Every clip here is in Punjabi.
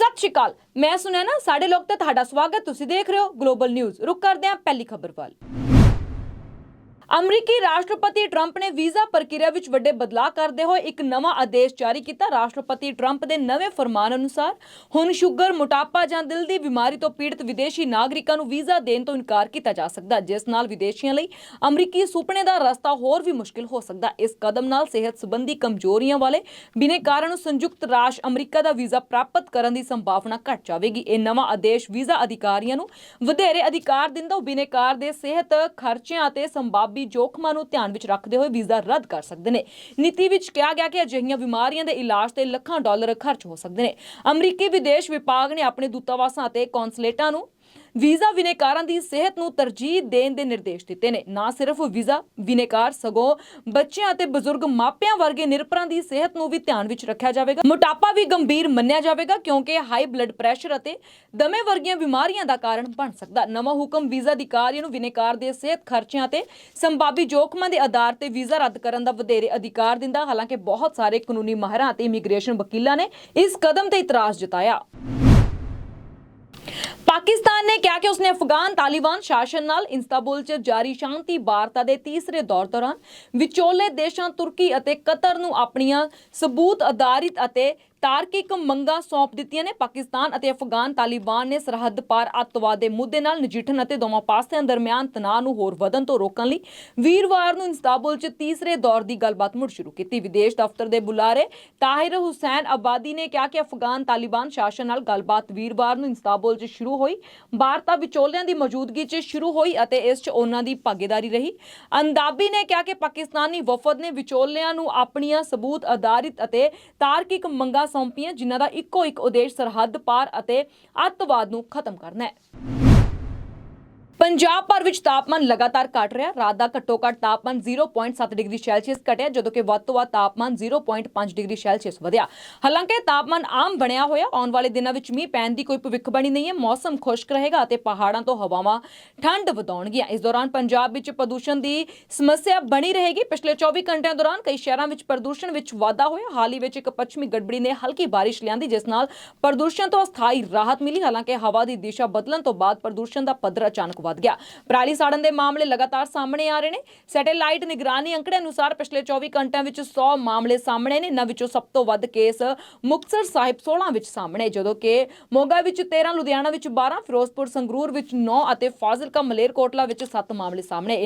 ਸਤਿ ਸ਼੍ਰੀ ਅਕਾਲ। ਮੈਂ ਸੁਨੈਨਾ ਨਾ, ਸਾਡੇ ਲੋਕ ਤੇ ਤੁਹਾਡਾ ਸਵਾਗਤ ਤੁਸੀਂ ਦੇਖ ਰਹੇ ਹੋ ਗਲੋਬਲ ਨਿਊਜ਼ ਰੁਕ ਕਰਦੇ ਹਾਂ, ਪਹਿਲੀ ਖਬਰ ਵੱਲ। ਅਮਰੀਕੀ ਰਾਸ਼ਟਰਪਤੀ ਟਰੰਪ ਨੇ ਵੀਜ਼ਾ ਪ੍ਰਕਿਰਿਆ ਵਿੱਚ ਵੱਡੇ ਬਦਲਾਅ ਕਰਦੇ ਹੋਏ ਇੱਕ ਨਵਾਂ ਆਦੇਸ਼ ਜਾਰੀ ਕੀਤਾ। ਰਾਸ਼ਟਰਪਤੀ ਟਰੰਪ ਦੇ ਨਵੇਂ ਫਰਮਾਨ ਅਨੁਸਾਰ, ਹੁਣ ਸ਼ੂਗਰ, ਮੋਟਾਪਾ ਜਾਂ ਦਿਲ ਦੀ ਬਿਮਾਰੀ ਤੋਂ ਪੀੜਤ ਵਿਦੇਸ਼ੀ ਨਾਗਰਿਕਾਂ ਨੂੰ ਵੀਜ਼ਾ ਦੇਣ ਤੋਂ ਇਨਕਾਰ ਕੀਤਾ ਜਾ ਸਕਦਾ, ਜਿਸ ਨਾਲ ਵਿਦੇਸ਼ੀਆਂ ਲਈ ਅਮਰੀਕੀ ਸੁਪਨੇ ਦਾ ਰਸਤਾ ਹੋਰ ਵੀ ਮੁਸ਼ਕਿਲ ਹੋ ਸਕਦਾ। ਇਸ ਕਦਮ ਨਾਲ ਸਿਹਤ ਸੰਬੰਧੀ ਕਮਜ਼ੋਰੀਆਂ ਵਾਲੇ ਬਿਨੇਕਾਰਾਂ ਨੂੰ ਸੰਯੁਕਤ ਰਾਸ਼ ਅਮਰੀਕਾ ਦਾ ਵੀਜ਼ਾ ਪ੍ਰਾਪਤ ਕਰਨ ਦੀ ਸੰਭਾਵਨਾ ਘਟ ਜਾਵੇਗੀ। ਇਹ ਨਵਾਂ ਆਦੇਸ਼ ਵੀਜ਼ਾ ਅਧਿਕਾਰੀਆਂ ਨੂੰ ਵਧੇਰੇ ਅਧਿਕਾਰ ਦਿੰਦਾ, ਉਹ ਬਿਨੇਕਾਰ ਦੇ ਸਿਹਤ ਖਰਚਿਆਂ ਅਤੇ ਸੰਭਾਵੀ ਜੋਖਮਾਂ ਨੂੰ ਧਿਆਨ ਵਿੱਚ ਰੱਖਦੇ ਹੋਏ ਵੀਜ਼ਾ ਰੱਦ ਕਰ ਸਕਦੇ ਨੇ। ਨੀਤੀ ਵਿੱਚ ਕਿਹਾ ਗਿਆ ਕਿ ਅਜਿਹੀਆਂ ਬਿਮਾਰੀਆਂ ਦੇ ਇਲਾਜ ਤੇ ਲੱਖਾਂ ਡਾਲਰ ਖਰਚ ਹੋ ਸਕਦੇ ਨੇ। ਅਮਰੀਕੀ ਵਿਦੇਸ਼ ਵਿਭਾਗ ਨੇ ਆਪਣੇ ਦੂਤਾਵਾਸਾਂ ਅਤੇ ਕੌਂਸਲੇਟਾਂ ਨੂੰ ਵੀਜ਼ਾ ਵਿਨੇਕਾਰਾਂ ਦੀ ਸਿਹਤ ਨੂੰ ਤਰਜੀਹ ਦੇਣ ਦੇ ਨਿਰਦੇਸ਼ ਦਿੱਤੇ ਨੇ। ਨਾ ਸਿਰਫ ਵੀਜ਼ਾ ਵਿਨੇਕਾਰ, ਸਗੋਂ ਬੱਚਿਆਂ ਅਤੇ ਬਜ਼ੁਰਗ ਮਾਪਿਆਂ ਵਰਗੇ ਨਿਰਪਰਾਂ ਦੀ ਸਿਹਤ ਨੂੰ ਵੀ ਧਿਆਨ ਵਿੱਚ ਰੱਖਿਆ ਜਾਵੇਗਾ। ਮੋਟਾਪਾ ਵੀ ਗੰਭੀਰ ਮੰਨਿਆ ਜਾਵੇਗਾ, ਕਿਉਂਕਿ ਹਾਈ ਬਲੱਡ ਪ੍ਰੈਸ਼ਰ ਅਤੇ ਦਮੇ ਵਰਗੀਆਂ ਬਿਮਾਰੀਆਂ ਦਾ ਕਾਰਨ ਬਣ ਸਕਦਾ। ਨਵਾਂ ਹੁਕਮ ਵੀਜ਼ਾ ਅਧਿਕਾਰੀਆਂ ਨੂੰ ਵਿਨੇਕਾਰ ਦੇ ਸਿਹਤ ਖਰਚਿਆਂ ਤੇ ਸੰਭਾਵੀ ਜੋਖਮਾਂ ਦੇ ਆਧਾਰ ਤੇ ਵੀਜ਼ਾ ਰੱਦ ਕਰਨ ਦਾ ਵਧੇਰੇ ਅਧਿਕਾਰ ਦਿੰਦਾ। ਹਾਲਾਂਕਿ ਬਹੁਤ ਸਾਰੇ ਕਾਨੂੰਨੀ ਮਾਹਿਰਾਂ ਅਤੇ ਇਮੀਗ੍ਰੇਸ਼ਨ ਵਕੀਲਾਂ ਨੇ ਇਸ ਕਦਮ ਤੇ ਇਤਰਾਜ਼ ਜਤਾਇਆ। ਪਾਕਿਸਤਾਨ ਨੇ ਕਿਹਾ ਕਿ ਉਸਨੇ ਅਫਗਾਨ ਤਾਲਿਬਾਨ ਸ਼ਾਸਨ ਨਾਲ ਇੰਸਤਾਬੁਲ 'ਚ ਜਾਰੀ ਸ਼ਾਂਤੀ ਵਾਰਤਾ ਦੇ ਤੀਸਰੇ ਦੌਰ ਦੌਰਾਨ ਵਿਚੋਲੇ ਦੇਸ਼ਾਂ ਤੁਰਕੀ ਅਤੇ ਕਤਰ ਨੂੰ ਆਪਣੀਆਂ ਸਬੂਤ ਆਧਾਰਿਤ ਅਤੇ ਤਾਰਕਿਕ ਮੰਗਾਂ ਸੌਂਪ ਦਿੱਤੀਆਂ ਨੇ। ਪਾਕਿਸਤਾਨ ਅਤੇ ਅਫਗਾਨ ਤਾਲਿਬਾਨ ਨੇ ਸਰਹੱਦ ਪਾਰ ਅੱਤਵਾਦ ਦੇ ਮੁੱਦੇ ਨਾਲ ਨਜਿੱਠਣ ਅਤੇ ਦੋਵਾਂ ਪਾਸਿਆਂ ਦਰਮਿਆਨ ਤਣਾਅ ਨੂੰ ਹੋਰ ਵਧਣ ਤੋਂ ਰੋਕਣ ਲਈ ਵੀਰਵਾਰ ਨੂੰ ਇੰਸਤਾਬੁਲ 'ਚ ਤੀਸਰੇ ਦੌਰ ਦੀ ਗੱਲਬਾਤ ਮੁੜ ਸ਼ੁਰੂ ਕੀਤੀ। ਵਿਦੇਸ਼ ਦਫ਼ਤਰ ਦੇ ਬੁਲਾਰੇ ਤਾਹਿਰ ਹੁਸੈਨ ਆਬਾਦੀ ਨੇ ਕਿਹਾ ਕਿ ਅਫਗਾਨ ਤਾਲਿਬਾਨ ਸ਼ਾਸਨ ਨਾਲ ਗੱਲਬਾਤ ਵੀਰਵਾਰ ਨੂੰ ਇੰਸਤਾਬੁਲ 'ਚ ਸ਼ੁਰੂ ਹੋਈ। ਵਾਰਤਾ ਵਿਚੋਲਿਆਂ ਦੀ ਮੌਜੂਦਗੀ 'ਚ ਸ਼ੁਰੂ ਹੋਈ ਅਤੇ ਇਸ 'ਚ ਉਹਨਾਂ ਦੀ ਭਾਗੀਦਾਰੀ ਰਹੀ। ਅੰਦਾਬੀ ਨੇ ਕਿਹਾ ਕਿ ਪਾਕਿਸਤਾਨੀ ਵਫਦ ਨੇ ਵਿਚੋਲਿਆਂ ਨੂੰ ਆਪਣੀਆਂ ਸਬੂਤ ਆਧਾਰਿਤ ਅਤੇ ਤਾਰਕਿਕ ਮੰਗਾਂ ਸੌਂਪੀਆਂ ਜਿਨ੍ਹਾਂ ਦਾ ਇੱਕੋ ਇੱਕ ਉਦੇਸ਼ ਸਰਹੱਦ ਪਾਰ ਅਤੇ ਅੱਤਵਾਦ ਨੂੰ ਖਤਮ ਕਰਨਾ ਹੈ। ਪੰਜਾਬ ਭਰ ਵਿੱਚ ਤਾਪਮਾਨ ਲਗਾਤਾਰ ਘਟ ਰਿਹਾ। ਰਾਤ ਦਾ ਘੱਟੋ ਘੱਟ ਤਾਪਮਾਨ 0.7 ਡਿਗਰੀ ਸੈਲਸੀਅਸ ਘਟਿਆ, ਜਦੋਂ ਕਿ ਵੱਧ ਤੋਂ ਵੱਧ ਤਾਪਮਾਨ 0.5 ਡਿਗਰੀ ਸੈਲਸੀਅਸ ਵਧਿਆ। ਹਾਲਾਂਕਿ ਤਾਪਮਾਨ ਆਮ ਬਣਿਆ ਹੋਇਆ, ਆਉਣ ਵਾਲੇ ਦਿਨਾਂ ਵਿੱਚ ਮੀਂਹ ਪੈਣ ਦੀ ਕੋਈ ਭਵਿੱਖਬਾਣੀ ਨਹੀਂ ਹੈ। ਮੌਸਮ ਖੁਸ਼ਕ ਰਹੇਗਾ ਅਤੇ ਪਹਾੜਾਂ ਤੋਂ ਹਵਾਵਾਂ ਠੰਡ ਵਧਾਉਣਗੀਆਂ। ਇਸ ਦੌਰਾਨ ਪੰਜਾਬ ਵਿੱਚ ਪ੍ਰਦੂਸ਼ਣ ਦੀ ਸਮੱਸਿਆ ਬਣੀ ਰਹੇਗੀ। ਪਿਛਲੇ 24 ਘੰਟਿਆਂ ਦੌਰਾਨ ਕਈ ਸ਼ਹਿਰਾਂ ਵਿੱਚ ਪ੍ਰਦੂਸ਼ਣ ਵਿੱਚ ਵਾਧਾ ਹੋਇਆ। ਹਾਲ ਹੀ ਵਿੱਚ ਇੱਕ ਪੱਛਮੀ ਗੜਬੜੀ ਨੇ ਹਲਕੀ ਬਾਰਿਸ਼ ਲਿਆਂਦੀ, ਜਿਸ ਨਾਲ ਪ੍ਰਦੂਸ਼ਣ ਤੋਂ ਅਸਥਾਈ ਰਾਹਤ ਮਿਲੀ। ਹਾਲਾਂਕਿ ਹਵਾ ਦੀ ਦਿਸ਼ਾ ਬਦਲਣ ਤੋਂ ਬਾਅਦ ਪ੍ਰਦੂਸ਼ਣ ਦਾ ਪੱਧਰ ਅਚਾਨਕ ਵੱਧ ਗਿਆ। ਪਰਾਲੀ ਸਾੜਨ ਦੇ ਮਾਮਲੇ ਲਗਾਤਾਰ ਸਾਹਮਣੇ ਆ ਰਹੇ ਨੇ। ਸੈਟੇਲਾਈਟ ਨਿਗਰਾਨੀ ਅੰਕੜੇ ਅਨੁਸਾਰ ਪਿਛਲੇ 24 ਘੰਟਿਆਂ ਵਿੱਚ 100 ਮਾਮਲੇ ਸਾਹਮਣੇ ਨੇ। ਇਹਨਾਂ ਵਿੱਚੋਂ ਸਭ ਤੋਂ ਵੱਧ ਕੇਸ ਮੁਕਤਸਰ ਸਾਹਿਬ 16 ਵਿੱਚ ਸਾਹਮਣੇ, ਜਦੋਂ ਕਿ ਮੋਗਾ ਵਿੱਚ 13 ਲੁਧਿਆਣਾ ਵਿੱਚ 12 ਫਿਰੋਜ਼ਪੁਰ, ਸੰਗਰੂਰ ਵਿੱਚ 9 ਅਤੇ ਫਾਜ਼ਿਲਕਾ ਮਲੇਰਕੋਟਲਾ ਵਿੱਚ 7 ਮਾਮਲੇ ਸਾਹਮਣੇ।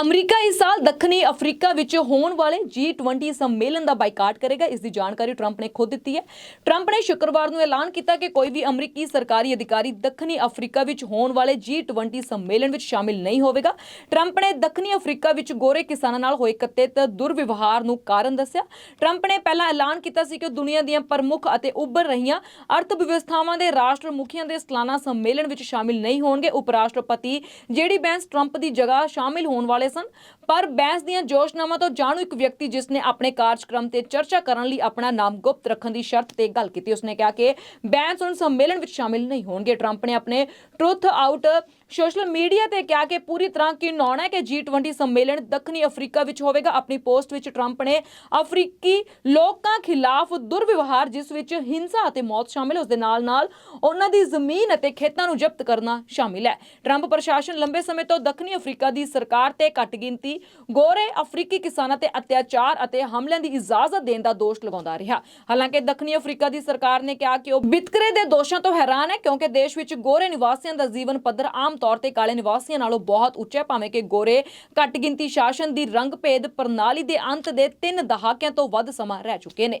ਅਮਰੀਕਾ ਇਸ ਸਾਲ ਦੱਖਣੀ ਅਫਰੀਕਾ ਵਿੱਚ ਹੋਣ ਵਾਲੇ G20 ਸੰਮੇਲਨ ਦਾ ਬਾਈਕਾਟ ਕਰੇਗਾ। ਇਸ ਦੀ ਜਾਣਕਾਰੀ ਟਰੰਪ ਨੇ ਖੁਦ ਦਿੱਤੀ ਹੈ। ਟਰੰਪ ਨੇ ਸ਼ੁੱਕਰਵਾਰ ਨੂੰ ਐਲਾਨ ਕੀਤਾ ਕਿ ਕੋਈ ਵੀ ਅਮਰੀਕੀ ਸਰਕਾਰੀ ਅਧਿਕਾਰੀ ਦੱਖਣੀ ਅਫਰੀਕਾ ਵਿੱਚ ਹੋਣ ਵਾਲੇ G20 ਸੰਮੇਲਨ ਵਿੱਚ ਸ਼ਾਮਿਲ ਨਹੀਂ ਹੋਵੇਗਾ। ਟਰੰਪ ਨੇ ਦੱਖਣੀ ਅਫਰੀਕਾ ਵਿੱਚ ਗੋਰੇ ਕਿਸਾਨਾਂ ਨਾਲ ਹੋਏ ਕਥਿਤ ਦੁਰਵਿਵਹਾਰ ਨੂੰ ਕਾਰਨ ਦੱਸਿਆ। ਟਰੰਪ ਨੇ ਪਹਿਲਾਂ ਐਲਾਨ ਕੀਤਾ ਸੀ ਕਿ ਦੁਨੀਆ ਦੀਆਂ ਪ੍ਰਮੁੱਖ ਅਤੇ ਉੱਭਰ ਰਹੀਆਂ ਅਰਥ ਵਿਵਸਥਾਵਾਂ ਦੇ ਰਾਸ਼ਟਰ ਮੁਖੀਆਂ ਦੇ ਸਾਲਾਨਾ ਸੰਮੇਲਨ ਵਿੱਚ ਸ਼ਾਮਿਲ ਨਹੀਂ ਹੋਣਗੇ। ਉਪ ਰਾਸ਼ਟਰਪਤੀ ਜੇਡੀ ਬੈਂਸ ਟਰੰਪ ਦੀ ਜਗ੍ਹਾ ਸ਼ਾਮਿਲ ਹੋਣ ਵਾਲੇ ਸਨ, ਪਰ ਬੈਂਸ ਦੀਆਂ ਜੋਸ਼ਨਾਮਾ ਤੋਂ ਜਾਣੂ ਇੱਕ ਵਿਅਕਤੀ ਜਿਸ ਨੇ ਆਪਣੇ ਕਾਰਜਕ੍ਰਮ ਤੇ ਚਰਚਾ ਕਰਨ ਲਈ ਆਪਣਾ ਨਾਮ ਗੁਪਤ ਰੱਖਣ ਦੀ ਸ਼ਰਤ ਤੇ ਗੱਲ ਕੀਤੀ, ਉਸਨੇ ਕਿਹਾ ਕਿ ਬੈਂਸ ਹੁਣ ਸੰਮੇਲਨ ਵਿੱਚ ਸ਼ਾਮਿਲ ਨਹੀਂ ਹੋਣਗੇ। ਟਰੰਪ ਨੇ ਆਪਣੇ ਟਰੁੱਥ ਆਊਟ ਸੋਸ਼ਲ ਮੀਡੀਆ ਤੇ ਕਿਹਾ ਕਿ ਪੂਰੀ ਤਰ੍ਹਾਂ ਕਿਨੌਣਾ ਹੈ ਕਿ G20 ਸੰਮੇਲਨ ਦੱਖਣੀ ਅਫਰੀਕਾ ਵਿੱਚ ਹੋਵੇਗਾ। ਆਪਣੀ ਪੋਸਟ ਵਿੱਚ ਟਰੰਪ ਨੇ ਅਫਰੀਕੀ ਲੋਕਾਂ ਖਿਲਾਫ ਦੁਰਵਿਵਹਾਰ, ਜਿਸ ਵਿੱਚ ਹਿੰਸਾ ਅਤੇ ਮੌਤ ਸ਼ਾਮਿਲ ਉਸ ਦੇ ਨਾਲ ਨਾਲ ਉਹਨਾਂ ਦੀ ਜ਼ਮੀਨ ਅਤੇ ਖੇਤਾਂ ਨੂੰ ਜ਼ਬਤ ਕਰਨਾ ਸ਼ਾਮਿਲ ਹੈ। ਟਰੰਪ ਪ੍ਰਸ਼ਾਸਨ ਲੰਬੇ ਸਮੇਂ ਤੋਂ ਦੱਖਣੀ ਅਫਰੀਕਾ ਦੀ ਸਰਕਾਰ ਤੇ ਘੱਟ ਗਿਣਤੀ, ਗੋਰੇ ਅਫਰੀਕੀ ਕਿਸਾਨਾਂ ਤੇ ਅਤਿਆਚਾਰ ਅਤੇ ਹਮਲਿਆਂ ਦੀ ਇਜਾਜ਼ਤ ਦੇਣ ਦਾ ਦੋਸ਼ ਲਗਾਉਂਦਾ ਰਿਹਾ। ਹਾਲਾਂਕਿ ਦੱਖਣੀ ਅਫਰੀਕਾ ਦੀ ਸਰਕਾਰ ਨੇ ਕਿਹਾ ਕਿ ਉਹ ਵਿਤਕਰੇ ਦੇ ਦੋਸ਼ਾਂ ਤੋਂ ਹੈਰਾਨ ਹੈ, ਕਿਉਂਕਿ ਦੇਸ਼ ਵਿੱਚ ਗੋਰੇ ਨਿਵਾਸੀਆਂ ਦਾ ਜੀਵਨ ਪੱਧਰ ਆਮ ਤੌਰ ਤੇ ਕਾਲੇ ਨਿਵਾਸੀਆਂ ਨਾਲੋਂ ਬਹੁਤ ਉੱਚਾ ਹੈ, ਭਾਵੇਂ ਕਿ ਗੋਰੇ ਘੱਟ ਗਿਣਤੀ ਸ਼ਾਸਨ ਦੀ ਰੰਗ ਭੇਦ ਪ੍ਰਣਾਲੀ ਦੇ ਅੰਤ ਦੇ 3 ਦਹਾਕਿਆਂ ਤੋਂ ਵੱਧ ਸਮਾਂ ਰਹਿ ਚੁੱਕੇ ਨੇ।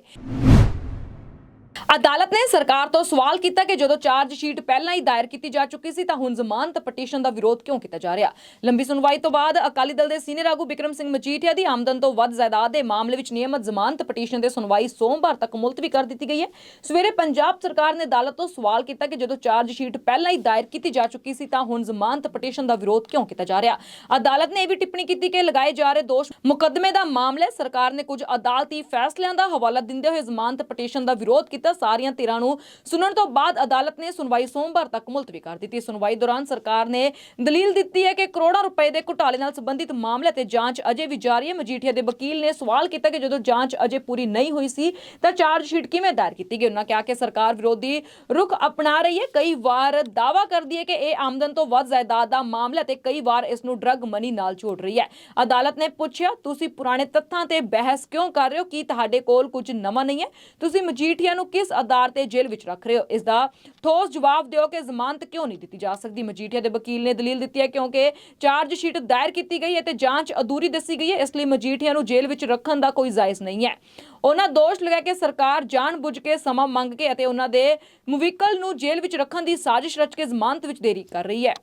ਅਦਾਲਤ ਨੇ ਸਰਕਾਰ ਤੋਂ ਸਵਾਲ ਕੀਤਾ ਕਿ ਜਦੋਂ ਚਾਰਜ ਸ਼ੀਟ ਪਹਿਲਾਂ ਹੀ ਦਾਇਰ ਕੀਤੀ ਜਾ ਚੁੱਕੀ ਸੀ ਤਾਂ ਹੁਣ ਜ਼ਮਾਨਤ ਪਟੀਸ਼ਨ ਦਾ ਵਿਰੋਧ ਕਿਉਂ ਕੀਤਾ ਜਾ ਰਿਹਾ? ਲੰਬੀ ਸੁਣਵਾਈ ਤੋਂ ਬਾਅਦ ਅਕਾਲੀ ਦਲ ਦੇ ਸੀਨੀਅਰ ਆਗੂ ਬਿਕਰਮ ਸਿੰਘ ਮਜੀਠੀਆ ਦੀ ਆਮਦਨ ਤੋਂ ਵੱਧ ਜਾਇਦਾਦ ਦੇ ਮਾਮਲੇ ਵਿੱਚ ਨਿਯਮਤ ਜ਼ਮਾਨਤ ਪਟੀਸ਼ਨ ਦੇ ਸੁਣਵਾਈ ਸੋਮਵਾਰ ਤੱਕ ਮੁਲਤਵੀ ਕਰ ਦਿੱਤੀ ਗਈ ਹੈ। ਸਵੇਰੇ ਪੰਜਾਬ ਸਰਕਾਰ ਨੇ ਅਦਾਲਤ ਤੋਂ ਸਵਾਲ ਕੀਤਾ ਕਿ ਜਦੋਂ ਚਾਰਜ ਸ਼ੀਟ ਪਹਿਲਾਂ ਹੀ ਦਾਇਰ ਕੀਤੀ ਜਾ ਚੁੱਕੀ ਸੀ ਤਾਂ ਹੁਣ ਜ਼ਮਾਨਤ ਪਟੀਸ਼ਨ ਦਾ ਵਿਰੋਧ ਕਿਉਂ ਕੀਤਾ ਜਾ ਰਿਹਾ? ਅਦਾਲਤ ਨੇ ਇਹ ਵੀ ਟਿੱਪਣੀ ਕੀਤੀ ਕਿ ਲਗਾਏ ਜਾ ਰਹੇ ਦੋਸ਼ ਮੁਕੱਦਮੇ ਦਾ ਮਾਮਲਾ ਸਰਕਾਰ ਨੇ ਕੁਝ ਅਦਾਲਤੀ ਫੈਸਲਿਆਂ ਦਾ ਹਵਾਲਾ ਦਿੰਦੇ ਹੋਏ ਜ਼ਮਾਨਤ ਪਟੀਸ਼ਨ ਦਾ ਵਿਰੋਧ ਕੀਤਾ। ਸਾਰੀਆਂ ਧਿਰਾਂ ਨੂੰ ਸੁਣਨ ਤੋਂ ਬਾਅਦ ਅਦਾਲਤ ਨੇ ਸੁਣਵਾਈ ਸੋਮਵਾਰ ਤੱਕ ਮੁਲਤਵੀ ਕਰ ਦਿੱਤੀ। ਸੁਣਵਾਈ ਦੌਰਾਨ ਸਰਕਾਰ ਨੇ ਦਲੀਲ ਦਿੱਤੀ ਹੈ ਕਿ ਕਰੋੜਾਂ ਰੁਪਏ ਦੇ ਘੁਟਾਲੇ ਨਾਲ ਸੰਬੰਧਿਤ ਮਾਮਲੇ ਤੇ ਜਾਂਚ ਅਜੇ ਵੀ ਜਾਰੀ ਹੈ। ਮਜੀਠੀਆ ਦੇ ਵਕੀਲ ਨੇ ਸਵਾਲ ਕੀਤਾ ਕਿ ਜਦੋਂ ਜਾਂਚ ਅਜੇ ਪੂਰੀ ਨਹੀਂ ਹੋਈ ਸੀ, ਤਾਂ ਚਾਰਜ ਸ਼ੀਟ ਕਿਵੇਂ ਦਾਇਰ ਕੀਤੀ ਗਈ? ਉਹਨਾਂ ਕਿਹਾ ਕਿ ਸਰਕਾਰ ਵਿਰੋਧੀ ਰੁਖ ਅਪਣਾ ਰਹੀ ਹੈ। ਕਈ ਵਾਰ ਦਾਵਾ ਕਰਦੀ ਹੈ ਕਿ ਇਹ ਆਮਦਨ ਤੋਂ ਵੱਧ ਜਾਇਦਾਦ ਦਾ ਮਾਮਲਾ ਤੇ ਕਈ ਵਾਰ ਇਸ ਨੂੰ ਡਰੱਗ ਮਨੀ ਨਾਲ ਜੋੜ ਰਹੀ ਹੈ। ਅਦਾਲਤ ਨੇ ਪੁੱਛਿਆ, ਤੁਸੀਂ ਪੁਰਾਣੇ ਤੱਥਾਂ ਤੇ ਬਹਿਸ ਕਿਉਂ ਕਰ ਰਹੇ ਹੋ? ਕੀ ਤੁਹਾਡੇ ਕੋਲ ਕੁਝ ਨਵਾਂ ਨਹੀਂ ਹੈ? ਤੁਸੀਂ ਮਜੀਠੀਆ ਨੂੰ ਕਿਸ ਆਧਾਰ ਤੇ ਜੇਲ੍ਹ ਵਿੱਚ ਰੱਖ ਰਹੇ ਹੋ। ਇਸ ਦਾ ਠੋਸ ਜਵਾਬ ਦਿਓ ਕਿ ਜ਼ਮਾਨਤ ਕਿਉਂ ਨਹੀਂ ਦਿੱਤੀ ਜਾ ਸਕਦੀ? ਮਜੀਠੀਆ ਦੇ ਵਕੀਲ ਨੇ ਦਲੀਲ ਦਿੱਤੀ ਹੈ ਕਿਉਂਕਿ ਚਾਰਜ ਸ਼ੀਟ ਦਾਇਰ ਕੀਤੀ ਗਈ ਹੈ ਤੇ ਜਾਂਚ ਅਧੂਰੀ ਦੱਸੀ ਗਈ ਹੈ, ਇਸ ਲਈ ਮਜੀਠੀਆ ਨੂੰ ਜੇਲ੍ਹ ਵਿੱਚ ਰੱਖਣ ਦਾ ਕੋਈ ਜਾਇਜ਼ ਨਹੀਂ ਹੈ। ਉਹਨਾਂ ਦੋਸ਼ ਲਗਾਇਆ ਕਿ ਸਰਕਾਰ ਜਾਣਬੁੱਝ ਕੇ ਸਮਾਂ ਮੰਗ ਕੇ ਅਤੇ ਉਹਨਾਂ ਦੇ ਮੁਵਿਕਲ ਨੂੰ ਜੇਲ੍ਹ ਵਿੱਚ ਰੱਖਣ ਦੀ ਸਾਜ਼ਿਸ਼ ਰਚ ਕੇ ਜ਼ਮਾਨਤ ਵਿੱਚ ਦੇਰੀ ਕਰ ਰਹੀ ਹੈ।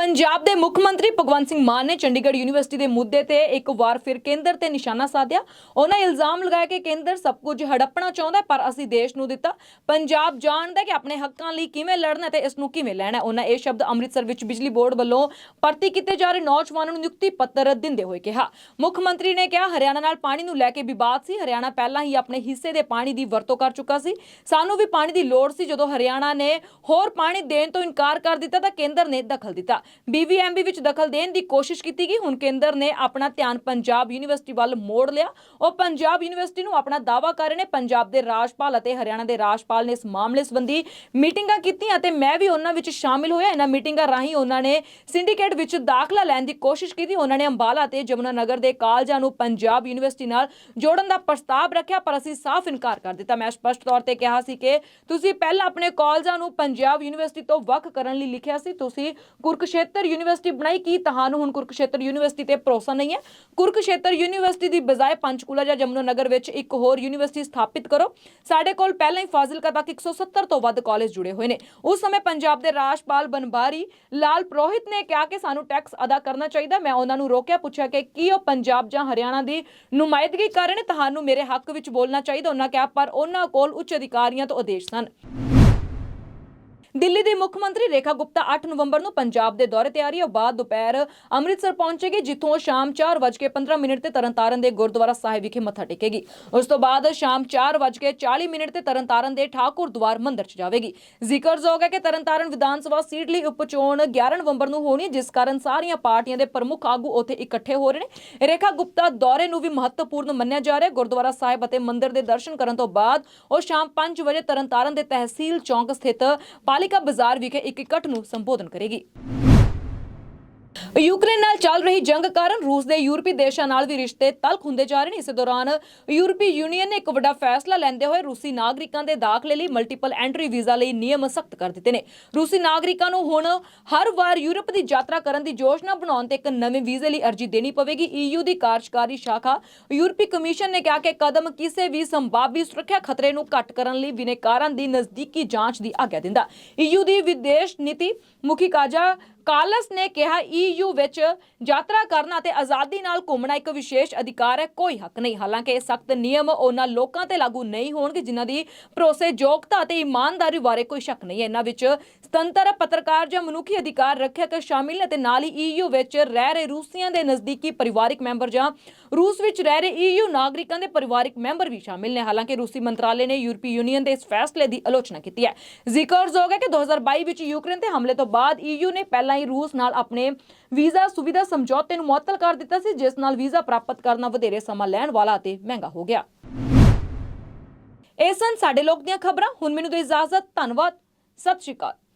ਪੰਜਾਬ ਦੇ ਮੁੱਖ ਮੰਤਰੀ ਭਗਵੰਤ ਸਿੰਘ ਮਾਨ ਨੇ ਚੰਡੀਗੜ੍ਹ ਯੂਨੀਵਰਸਿਟੀ ਦੇ ਮੁੱਦੇ ਤੇ ਇੱਕ ਵਾਰ ਫਿਰ ਕੇਂਦਰ ਤੇ ਨਿਸ਼ਾਨਾ ਸਾਧਿਆ। ਉਹਨਾਂ ਇਲਜ਼ਾਮ ਲਗਾਇਆ ਕਿ ਕੇਂਦਰ ਸਭ ਕੁਝ ਹੜੱਪਣਾ ਚਾਹੁੰਦਾ ਪਰ ਅਸੀਂ ਦੇਸ਼ ਨੂੰ ਦਿੱਤਾ। ਪੰਜਾਬ ਜਾਣਦਾ ਕਿ ਆਪਣੇ ਹੱਕਾਂ ਲਈ ਕਿਵੇਂ ਲੜਨਾ ਹੈ ਤੇ ਇਸ ਨੂੰ ਕਿਵੇਂ ਲੈਣਾ ਉਹਨਾਂ ਇਹ ਸ਼ਬਦ ਅੰਮ੍ਰਿਤਸਰ ਵਿੱਚ ਬਿਜਲੀ ਬੋਰਡ ਵੱਲੋਂ ਭਰਤੀ ਕੀਤੇ ਜਾ ਰਹੇ ਨੌਜਵਾਨਾਂ ਨੂੰ ਨਿਯੁਕਤੀ ਪੱਤਰ ਦਿੰਦੇ ਹੋਏ ਕਿਹਾ। ਮੁੱਖ ਮੰਤਰੀ ਨੇ ਕਿਹਾ, ਹਰਿਆਣਾ ਨਾਲ ਪਾਣੀ ਨੂੰ ਲੈ ਕੇ ਵਿਵਾਦ ਸੀ। ਹਰਿਆਣਾ ਪਹਿਲਾਂ ਹੀ ਆਪਣੇ ਹਿੱਸੇ ਦੇ ਪਾਣੀ ਦੀ ਵਰਤੋਂ ਕਰ ਚੁੱਕਾ ਸੀ। ਸਾਨੂੰ ਵੀ ਪਾਣੀ ਦੀ ਲੋੜ ਸੀ। ਜਦੋਂ ਹਰਿਆਣਾ ਨੇ ਹੋਰ ਪਾਣੀ ਦੇਣ ਤੋਂ ਇਨਕਾਰ ਕਰ ਦਿੱਤਾ ਤਾਂ ਕੇਂਦਰ ਨੇ ਦਖਲ ਦਿੱਤਾ। ਬੀਵੀਐਮਬੀ ਵਿੱਚ ਦਖਲ ਦੇਣ ਦੀ ਕੋਸ਼ਿਸ਼ ਕੀਤੀ ਗਈ। ਹੁਣ ਕੇਂਦਰ ਨੇ ਆਪਣਾ ਧਿਆਨ ਪੰਜਾਬ ਯੂਨੀਵਰਸਿਟੀ ਵੱਲ ਮੋੜ ਲਿਆ। ਉਹ ਪੰਜਾਬ ਯੂਨੀਵਰਸਿਟੀ ਨੂੰ ਆਪਣਾ ਦਾਅਵਾ ਕਰ ਰਹੇ ਨੇ। ਪੰਜਾਬ ਦੇ ਰਾਜਪਾਲ ਅਤੇ ਹਰਿਆਣਾ ਦੇ ਰਾਜਪਾਲ ਨੇ ਇਸ ਮਾਮਲੇ ਸੰਬੰਧੀ ਮੀਟਿੰਗਾਂ ਕੀਤੀਆਂ ਅਤੇ ਮੈਂ ਵੀ ਉਹਨਾਂ ਵਿੱਚ ਸ਼ਾਮਿਲ ਹੋਇਆ। ਇਹਨਾਂ ਮੀਟਿੰਗਾਂ ਰਾਹੀਂ ਉਹਨਾਂ ਨੇ ਸਿੰਡੀਕੇਟ ਵਿੱਚ ਦਾਖਲਾ ਲੈਣ ਦੀ ਕੋਸ਼ਿਸ਼ ਕੀਤੀ। ਉਹਨਾਂ ਨੇ ਅੰਬਾਲਾ ਤੇ ਜਮੁਨਾ ਨਗਰ ਦੇ ਕਾਲਜਾਂ ਨੂੰ ਪੰਜਾਬ ਯੂਨੀਵਰਸਿਟੀ ਨਾਲ ਜੋੜਨ ਦਾ ਪ੍ਰਸਤਾਵ ਰੱਖਿਆ, ਪਰ ਅਸੀਂ ਸਾਫ਼ ਇਨਕਾਰ ਕਰ ਦਿੱਤਾ। ਮੈਂ ਸਪਸ਼ਟ ਤੌਰ ਤੇ ਕਿਹਾ ਸੀ ਕਿ ਤੁਸੀਂ ਪਹਿਲਾਂ ਆਪਣੇ ਕਾਲਜਾਂ ਨੂੰ ਪੰਜਾਬ ਯੂਨੀਵਰਸਿਟੀ ਤੋਂ ਵੱਖ ਕਰਨ ਲਈ ਲਿਖਿਆ ਸੀ। ਤੁਸੀਂ ਕੁਰਕਸ਼ੇਤਰ ਯੂਨੀਵਰਸਿਟੀ ਬਣਾਈ ਕੀ ਤੁਹਾਨੂੰ ਹੁਣ ਕੁਰਕਸ਼ੇਤਰ ਯੂਨੀਵਰਸਿਟੀ ਤੇ ਭਰੋਸਾ ਨਹੀਂ ਹੈ? ਕੁਰਕਸ਼ੇਤਰ ਯੂਨੀਵਰਸਿਟੀ ਦੀ ਬਜਾਏ ਪੰਚਕੂਲਾ ਜਾਂ ਜਮੁਨਾ ਨਗਰ ਵਿੱਚ ਇੱਕ ਹੋਰ ਯੂਨੀਵਰਸਿਟੀ ਸਥਾਪਿਤ ਕਰੋ। ਸਾਡੇ ਕੋਲ ਪਹਿਲਾਂ ਹੀ ਫਾਜ਼ਿਲਕਾ ਤੱਕ 170 ਤੋਂ ਵੱਧ ਕਾਲਜ ਜੁੜੇ ਹੋਏ ਨੇ। ਉਸ ਸਮੇਂ ਪੰਜਾਬ ਦੇ ਰਾਜਪਾਲ ਬਨਬਾਰੀ ਲਾਲ ਪ੍ਰੋਹਿਤ ਨੇ ਕਿਹਾ ਕਿ ਸਾਨੂੰ ਟੈਕਸ ਅਦਾ ਕਰਨਾ ਚਾਹੀਦਾ। ਮੈਂ ਉਹਨਾਂ ਨੂੰ ਰੋਕਿਆ, ਪੁੱਛਿਆ ਕਿ ਕੀ ਉਹ ਪੰਜਾਬ ਜਾਂ ਹਰਿਆਣਾ ਦੀ ਨੁਮਾਇੰਦਗੀ ਕਰਨ ਤੁਹਾਨੂੰ ਮੇਰੇ ਹੱਕ ਵਿੱਚ ਬੋਲਣਾ ਚਾਹੀਦਾ? ਉਹਨਾਂ ਕਿਹਾ, ਪਰ ਉਹਨਾਂ ਕੋਲ ਉੱਚ ਅਧਿਕਾਰੀਆਂ ਤੋਂ ਆਦੇਸ਼ ਸਨ। ਦਿੱਲੀ ਦੀ ਮੁੱਖ ਮੰਤਰੀ ਰੇਖਾ ਗੁਪਤਾ 8 ਨਵੰਬਰ ਨੂੰ ਪੰਜਾਬ ਦੇ ਦੌਰੇ ਤੇ ਆ ਰਹੀ ਹੈ। ਬਾਅਦ ਦੁਪਹਿਰ ਅੰਮ੍ਰਿਤਸਰ ਪਹੁੰਚੇਗੀ, ਜਿੱਥੋਂ ਸ਼ਾਮ 4:15 ਮਿੰਟ ਤੇ ਤਰਨਤਾਰਨ ਦੇ ਗੁਰਦੁਆਰਾ ਸਾਹਿਬ ਵਿਖੇ ਮੱਥਾ ਟੇਕੇਗੀ। ਉਸ ਤੋਂ ਬਾਅਦ ਸ਼ਾਮ 4:40 ਮਿੰਟ ਤੇ ਤਰਨਤਾਰਨ ਦੇ ਠਾਕੁਰ ਦੁਆਰ ਮੰਦਿਰ 'ਚ ਜਾਵੇਗੀ। ਜ਼ਿਕਰਯੋਗ ਹੈ ਕਿ ਤਰਨਤਾਰਨ ਵਿਧਾਨ ਸਭਾ ਸੀਟ ਲਈ ਉਪਚੋਣ 11 ਨਵੰਬਰ ਨੂੰ ਹੋਣੀ, ਜਿਸ ਕਾਰਨ ਸਾਰੀਆਂ ਪਾਰਟੀਆਂ ਦੇ ਪ੍ਰਮੁੱਖ ਆਗੂ ਉੱਥੇ ਇਕੱਠੇ ਹੋ ਰਹੇ ਨੇ। ਰੇਖਾ ਗੁਪਤਾ ਦੌਰੇ ਨੂੰ ਵੀ ਮਹੱਤਵਪੂਰਨ ਮੰਨਿਆ ਜਾ ਰਿਹਾ ਗੁਰਦੁਆਰਾ ਸਾਹਿਬ ਅਤੇ ਮੰਦਿਰ ਦੇ ਦਰਸ਼ਨ ਕਰਨ ਤੋਂ ਬਾਅਦ ਉਹ ਸ਼ਾਮ 5 ਵਜੇ ਤਰਨਤਾਰਨ ਦੇ ਤਹਿਸੀਲ ਚੌਂਕ ਸਥਿਤ ਪਾਲਿਕਾ ਬਾਜ਼ਾਰ ਵਿਖੇ ਇੱਕ ਇਕੱਠ ਨੂੰ ਸੰਬੋਧਨ ਕਰੇਗੀ। ਯੂਕਰੇਨ ਨਾਲ ਚੱਲ ਰਹੀ ਜੰਗ ਕਾਰਨ ਰੂਸ ਦੇ ਯੂਰਪੀ ਦੇਸ਼ਾਂ ਨਾਲ ਵੀ ਰਿਸ਼ਤੇ ਤਲਖ ਹੁੰਦੇ ਜਾ ਰਹੇ ਨੇ। ਇਸੇ ਦੌਰਾਨ ਯੂਰਪੀ ਯੂਨੀਅਨ ਨੇ ਇੱਕ ਵੱਡਾ ਫੈਸਲਾ ਲੈਂਦੇ ਹੋਏ ਰੂਸੀ ਨਾਗਰਿਕਾਂ ਦੇ ਦਾਖਲੇ ਲਈ ਮਲਟੀਪਲ ਐਂਟਰੀ ਵੀਜ਼ਾ ਲਈ ਨਿਯਮ ਸਖਤ ਕਰ ਦਿੱਤੇ ਨੇ। ਰੂਸੀ ਨਾਗਰਿਕਾਂ ਨੂੰ ਹੁਣ ਹਰ ਵਾਰ ਯੂਰਪ ਦੀ ਯਾਤਰਾ ਕਰਨ ਦੀ ਯੋਜਨਾ ਬਣਾਉਣ ਤੇ ਇੱਕ ਨਵੇਂ ਵੀਜ਼ੇ ਲਈ ਅਰਜ਼ੀ ਦੇਣੀ ਪਵੇਗੀ। ਈਯੂ ਦੀ ਕਾਰਜਕਾਰੀ ਸ਼ਾਖਾ ਯੂਰਪੀ ਕਮਿਸ਼ਨ ਨੇ ਕਿਹਾ ਕਿ ਕਦਮ ਕਿਸੇ ਵੀ ਸੰਭਾਵੀ ਸੁਰੱਖਿਆ ਖਤਰੇ ਨੂੰ ਘੱਟ ਕਰਨ ਲਈ ਬਿਨੇਕਾਰਾਂ ਦੀ ਨਜ਼ਦੀਕੀ ਜਾਂਚ ਦੀ ਆਗਿਆ ਦਿੰਦਾ। ਈਯੂ ਦੀ ਵਿਦੇਸ਼ ਨੀਤੀ ਮੁਖੀ ਕਾਜਾ ਕਾਲਸ ਨੇ ਕਿਹਾ ਈਯੂ ਵਿੱਚ ਯਾਤਰਾ ਕਰਨਾ ਅਤੇ ਆਜ਼ਾਦੀ ਨਾਲ ਘੁੰਮਣਾ ਇੱਕ ਵਿਸ਼ੇਸ਼ ਅਧਿਕਾਰ ਹੈ, ਕੋਈ ਹੱਕ ਨਹੀਂ। ਹਾਲਾਂਕਿ ਇਹ ਸਖਤ ਨਿਯਮ ਉਹਨਾਂ ਲੋਕਾਂ ਤੇ ਲਾਗੂ ਨਹੀਂ ਹੋਣਗੇ, ਜਿਨ੍ਹਾਂ ਦੀ ਭਰੋਸੇਯੋਗਤਾ ਅਤੇ ਇਮਾਨਦਾਰੀ ਬਾਰੇ ਕੋਈ ਸ਼ੱਕ ਨਹੀਂ ਹੈ। ਇਹਨਾਂ ਵਿੱਚ ਸੁਤੰਤਰ ਪੱਤਰਕਾਰ ਜਾਂ ਮਨੁੱਖੀ ਅਧਿਕਾਰ ਰੱਖਿਅਕ ਸ਼ਾਮਿਲ ਨੇ ਤੇ ਨਾਲ ਹੀ ਈਯੂ ਵਿੱਚ ਰਹਿ ਰਹੇ ਰੂਸੀਆਂ ਦੇ ਨਜ਼ਦੀਕੀ ਪਰਿਵਾਰਿਕ ਮੈਂਬਰ ਜਾਂ ਰੂਸ ਵਿੱਚ ਰਹਿ ਰਹੇ ਈਯੂ ਨਾਗਰਿਕਾਂ ਦੇ ਪਰਿਵਾਰਿਕ ਮੈਂਬਰ ਵੀ ਸ਼ਾਮਿਲ ਨੇ। ਹਾਲਾਂਕਿ ਰੂਸੀ ਮੰਤਰਾਲੇ ਨੇ ਯੂਰਪੀ ਯੂਨੀਅਨ ਦੇ ਇਸ ਫੈਸਲੇ ਦੀ ਆਲੋਚਨਾ ਕੀਤੀ ਹੈ। ਜ਼ਿਕਰਯੋਗ ਹੈ ਕਿ 2022 ਵਿੱਚ ਯੂਕਰੇਨ ਤੇ ਹਮਲੇ ਤੋਂ ਬਾਅਦ ਈਯੂ ਨੇ ਪਹਿਲਾਂ ਹੀ ਰੂਸ ਨਾਲ ਆਪਣੇ ਵੀਜ਼ਾ ਸੁਵਿਧਾ ਸਮਝੌਤੇ ਨੂੰ ਮੁਅੱਤਲ ਕਰ ਦਿੱਤਾ ਸੀ, ਜਿਸ ਨਾਲ ਵੀਜ਼ਾ ਪ੍ਰਾਪਤ ਕਰਨਾ ਵਧੇਰੇ ਸਮਾਂ ਲੈਣ ਵਾਲਾ ਅਤੇ ਮਹਿੰਗਾ ਹੋ ਗਿਆ। ਇਹ ਸਨ ਸਾਡੇ ਲੋਕ ਦੀਆਂ ਖਬਰਾਂ। ਹੁਣ ਮੈਨੂੰ ਦਿਓ ਇਜਾਜ਼ਤ, ਧੰਨਵਾਦ। ਸਤਿ ਸ਼੍ਰੀ ਅਕਾਲ।